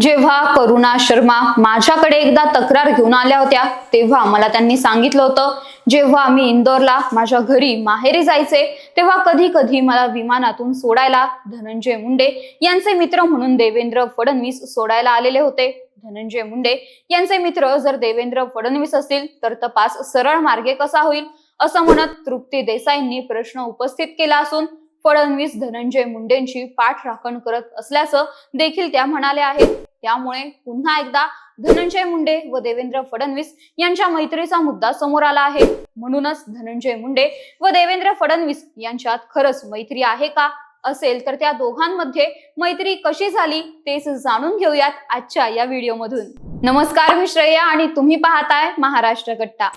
जेव्हा करुणा शर्मा माझ्याकडे एकदा तक्रार घेऊन आल्या होत्या तेव्हा मला त्यांनी सांगितलं होतं जेव्हा मी इंदोरला माझ्या घरी माहेरी जायचे तेव्हा कधी कधी मला विमानातून सोडायला धनंजय मुंडे यांचे मित्र म्हणून देवेंद्र फडणवीस सोडायला आलेले होते. धनंजय मुंडे यांचे मित्र जर देवेंद्र फडणवीस असतील तर तपास सरळ मार्गे कसा होईल? असं म्हणत तृप्ती देसाईंनी प्रश्न उपस्थित केला असून फडणवीस धनंजय मुंडेंची पाठराखण करत असल्याचं देखील त्या म्हणाल्या आहेत. त्यामुळे पुन्हा एकदा धनंजय मुंडे व देवेंद्र फडणवीस यांच्या मैत्रीचा मुद्दा समोर आला आहे. म्हणूनच धनंजय मुंडे व देवेंद्र फडणवीस यांच्यात खरंच मैत्री आहे का? असेल तर त्या दोघांमध्ये मैत्री कशी झाली तेच जाणून घेऊयात आजच्या या व्हिडिओमधून. नमस्कार मी श्रेया आणि तुम्ही पाहताय महाराष्ट्र कट्टा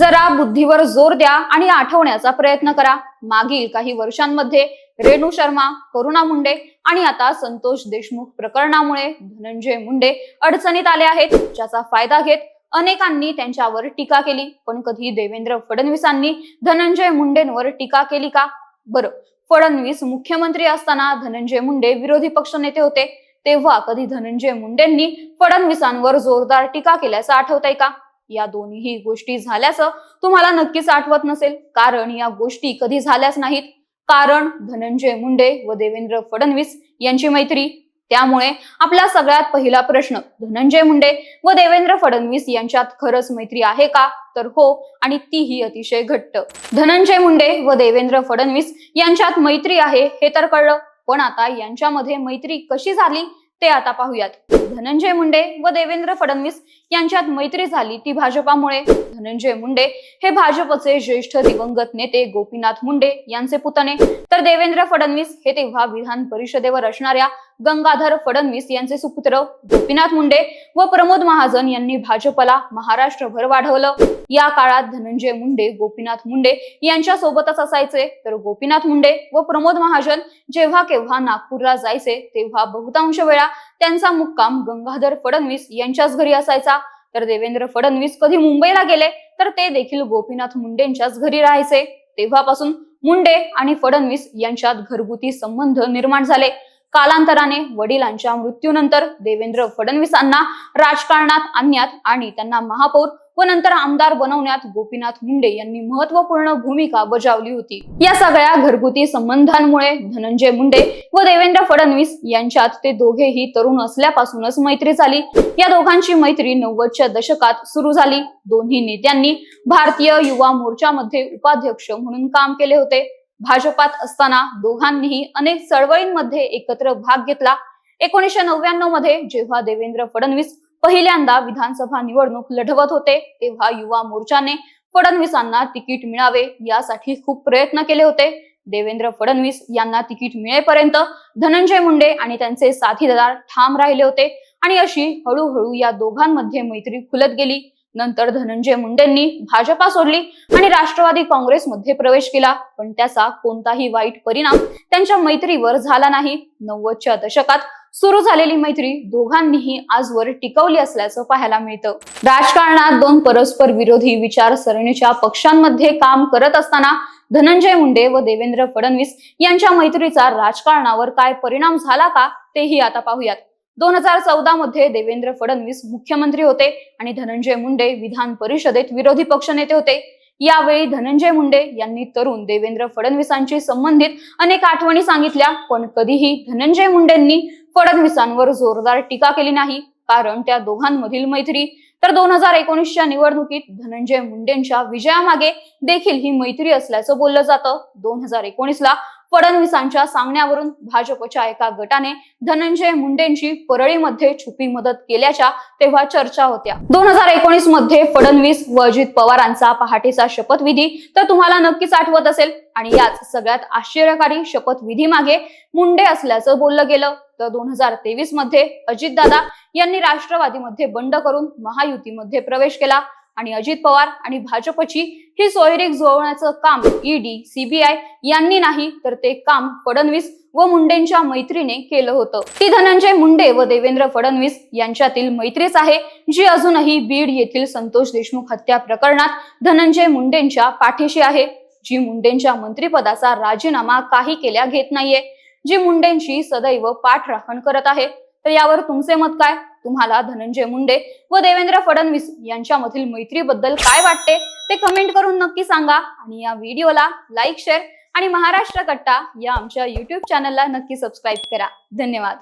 जरा बुद्धीवर जोर द्या आणि आठवण्याचा प्रयत्न करा. मागील काही वर्षांमध्ये रेणू शर्मा करुणा मुंडे आणि आता संतोष देशमुख प्रकरणामुळे धनंजय मुंडे अडचणीत आले आहेत ज्याचा फायदा घेत अनेकांनी त्यांच्यावर टीका केली. पण कधी देवेंद्र फडणवीसांनी धनंजय मुंडेंवर टीका केली का? बरं फडणवीस मुख्यमंत्री असताना धनंजय मुंडे विरोधी पक्ष नेते होते. तेव्हा कधी धनंजय मुंडेंनी फडणवीसांवर जोरदार टीका केल्याचं आठवतंय का? या दोन्ही गोष्टी झाल्याचं तुम्हाला नक्कीच आठवत नसेल. कारण या गोष्टी कधी झाल्याच नाहीत. कारण धनंजय मुंडे व देवेंद्र फडणवीस यांची मैत्री. त्यामुळे आपला सगळ्यात पहिला प्रश्न धनंजय मुंडे व देवेंद्र फडणवीस यांच्यात खरंच मैत्री आहे का? तर हो आणि तीही अतिशय घट्ट. धनंजय मुंडे व देवेंद्र फडणवीस यांच्यात मैत्री आहे हे तर कळलं. पण आता यांच्यामध्ये मैत्री कशी झाली? ते आता पाहूयात. धनंजय मुंडे व देवेंद्र फडणवीस यांच्यात मैत्री झाली ती भाजपामुळे. धनंजय मुंडे हे भाजपचे ज्येष्ठ दिवंगत नेते गोपीनाथ मुंडे यांचे पुतणे. तर देवेंद्र फडणवीस हे तेव्हा विधान परिषदेवर असणाऱ्या गंगाधर फडणवीस यांचे सुपुत्र गोपीनाथ मुंडे व प्रमोद महाजन यांनी भाजपला महाराष्ट्रभर वाढवलं. या काळात धनंजय मुंडे गोपीनाथ मुंडे यांच्या सोबतच असायचे. तर गोपीनाथ मुंडे व प्रमोद महाजन जेव्हा केव्हा नागपूरला जायचे तेव्हा बहुतांश वेळा त्यांचा मुक्काम गंगाधर फडणवीस यांच्याच घरी असायचा. तर देवेंद्र फडणवीस कधी मुंबईला गेले तर ते देखील गोपीनाथ मुंडेंच्याच घरी राहायचे. तेव्हापासून मुंडे आणि फडणवीस यांच्यात घरगुती संबंध निर्माण झाले. कालांतराने वडिलांच्या मृत्यूनंतर देवेंद्र फडणवीसांना राजकारणात आणण्यात आणि त्यांना महापौर व नंतर आमदार बनवण्यात गोपीनाथ मुंडे यांनी महत्त्वपूर्ण भूमिका बजावली होती. या सगळ्या घरगुती संबंधांमुळे धनंजय मुंडे व देवेंद्र फडणवीस यांच्यात ते दोघेही तरुण असल्यापासूनच मैत्री झाली. या दोघांची मैत्री नव्वदच्या दशकात सुरू झाली. दोन्ही नेत्यांनी भारतीय युवा मोर्चामध्ये उपाध्यक्ष म्हणून काम केले होते. भाजपात असताना दोघांनीही अनेक चळवळींमध्ये एकत्र भाग घेतला. एकोणीसशे नव्याण्णवमध्ये जेव्हा देवेंद्र फडणवीस पहिल्यांदा विधानसभा निवडणूक लढवत होते तेव्हा युवा मोर्चाने फडणवीसांना तिकीट मिळावे यासाठी खूप प्रयत्न केले होते. देवेंद्र फडणवीस यांना तिकीट मिळेपर्यंत धनंजय मुंडे आणि त्यांचे साथीदार ठाम राहिले होते आणि अशी हळूहळू या दोघांमध्ये मैत्री खुलत गेली. नंतर धनंजय मुंडेंनी भाजपा सोडली आणि राष्ट्रवादी काँग्रेसमध्ये प्रवेश केला. पण त्याचा कोणताही वाईट परिणाम त्यांच्या मैत्रीवर झाला नाही. नव्वदच्या दशकात सुरू झालेली मैत्री दोघांनीही आजवर टिकवली असल्याचं पाहायला मिळतं. राजकारणात दोन परस्पर विरोधी विचारसरणीच्या पक्षांमध्ये काम करत असताना धनंजय मुंडे व देवेंद्र फडणवीस यांच्या मैत्रीचा राजकारणावर काय परिणाम झाला का तेही आता पाहूयात. दोन हजार चौदा मध्ये देवेंद्र फडणवीस मुख्यमंत्री होते आणि धनंजय मुंडे विधान परिषदेत विरोधी पक्ष नेते होते. यावेळी धनंजय मुंडे यांनी तरुण देवेंद्र फडणवीसांशी संबंधित अनेक आठवणी सांगितल्या पण कधीही धनंजय मुंडेंनी फडणवीसांवर जोरदार टीका केली नाही. कारण त्या दोघांमधील मैत्री. तर दोन हजार एकोणीसच्या निवडणुकीत धनंजय मुंडेंच्या विजयामागे देखील ही मैत्री असल्याचं बोललं जातं. दोन हजार एकोणीसला फडणवीसांच्या सांगण्यावरून भाजपच्या एका गटाने धनंजय मुंडेंची परळीमध्ये छुपी मदत केल्याच्या तेव्हा चर्चा होत्या. दोन हजार एकोणीसमध्ये फडणवीस व अजित पवारांचा पहाटेचा शपथविधी तर तुम्हाला नक्कीच आठवत असेल. आणि याच सगळ्यात आश्चर्यकारी शपथविधी मागे मुंडे असल्याचं बोललं गेलं. तर दोन हजार तेवीसमध्ये अजितदादा यांनी राष्ट्रवादीमध्ये बंड करून महायुतीमध्ये प्रवेश केला. आणि अजित पवार आणि भाजपची ही सोयरीक जुळवण्याचं काम ईडी सीबीआय यांनी नाही तर ते काम फडणवीस व मुंडेंच्या मैत्रीने केलं होतं. ती धनंजय मुंडे व देवेंद्र फडणवीस यांच्यातील मैत्रीच आहे जी अजूनही बीड येथील संतोष देशमुख हत्या प्रकरणात धनंजय मुंडेंच्या पाठीशी आहे. जी मुंडेंच्या मंत्रिपदाचा राजीनामा काही केल्या घेत नाहीये. जी मुंडेंची सदैव पाठराखण करत आहे. तर यावर तुमचे मत काय? तुम्हाला धनंजय मुंडे व देवेंद्र फडणवीस यांच्यामधील मैत्रीबद्दल काय वाटते ते कमेंट करून नक्की सांगा. आणि या व्हिडिओला लाईक शेअर आणि महाराष्ट्र कट्टा या आमच्या युट्यूब चॅनलला नक्की सबस्क्राईब करा. धन्यवाद.